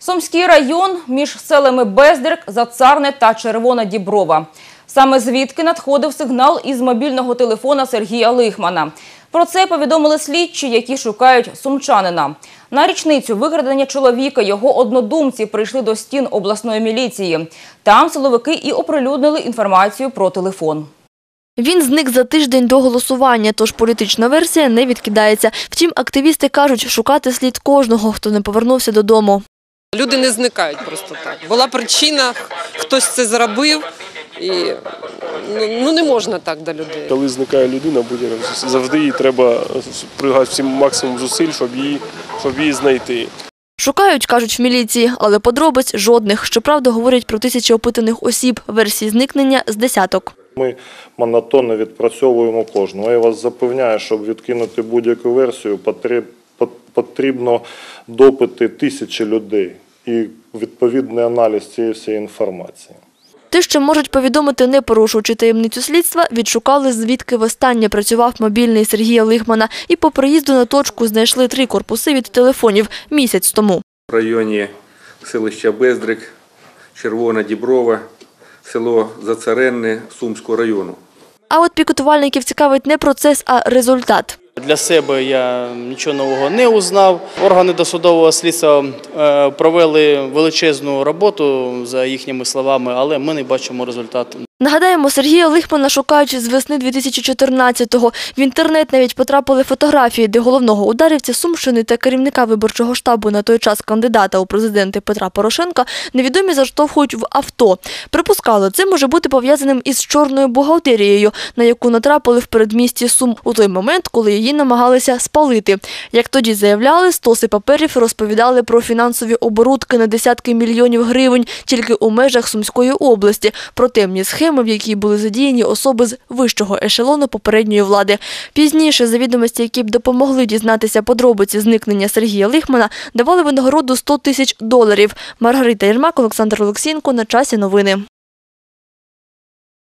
Сумський район між селами Бездрик, Зацарне та Червона Діброва. Саме звідки надходив сигнал із мобільного телефона Сергія Лихмана. Про це повідомили слідчі, які шукають сумчанина. На річницю викрадення чоловіка його однодумці прийшли до стін обласної міліції. Там силовики і оприлюднили інформацію про телефон. Він зник за тиждень до голосування, тож політична версія не відкидається. Втім, активісти кажуть, шукати слід кожного, хто не повернувся додому. Люди не зникають просто так. Була причина, хтось це зробив, і ну, ну, не можна так до людей. Коли зникає людина, будь завжди їй треба пригати всім максимум зусиль, щоб її, щоб її знайти. Шукають, кажуть в міліції, але подробиць жодних. Щоправда, говорять про тисячі опитаних осіб. Версії зникнення з десяток. Ми монотонно відпрацьовуємо кожну. Я вас запевняю, щоб відкинути будь-яку версію, потріб- пот- потрібно допити тисячі людей і відповідний аналіз цієї всієї інформації. Те, що можуть повідомити, не порушуючи таємницю слідства, відшукали, звідки востаннє працював мобільний Сергія Лихмана. І по приїзду на точку знайшли три корпуси від телефонів місяць тому. в районі селища Бездрик, Червона Діброва, село Зацаренне Сумського району. А от пікетувальників цікавить не процес, а результат. Для себе я нічого нового не узнав. Органи досудового слідства е, провели величезну роботу за їхніми словами, але ми не бачимо результату. Нагадаємо, Сергія Лихмана шукають з весни 2014-го. В інтернет навіть потрапили фотографії, де головного ударівця Сумщини та керівника виборчого штабу на той час кандидата у президенти Петра Порошенка невідомі заштовхують в авто. Припускали, це може бути пов'язаним із чорною бухгалтерією, на яку натрапили в передмісті Сум у той момент, коли її намагалися спалити. Як тоді заявляли, стоси паперів розповідали про фінансові оборудки на десятки мільйонів гривень тільки у межах Сумської області, про темні схеми, в якій були задіяні особи з вищого ешелону попередньої влади. Пізніше, за відомості, які б допомогли дізнатися подробиці зникнення Сергія Лихмана, давали винагороду 100 тисяч доларів. Маргарита Єрмак, Олександр Олексінко На часі новини.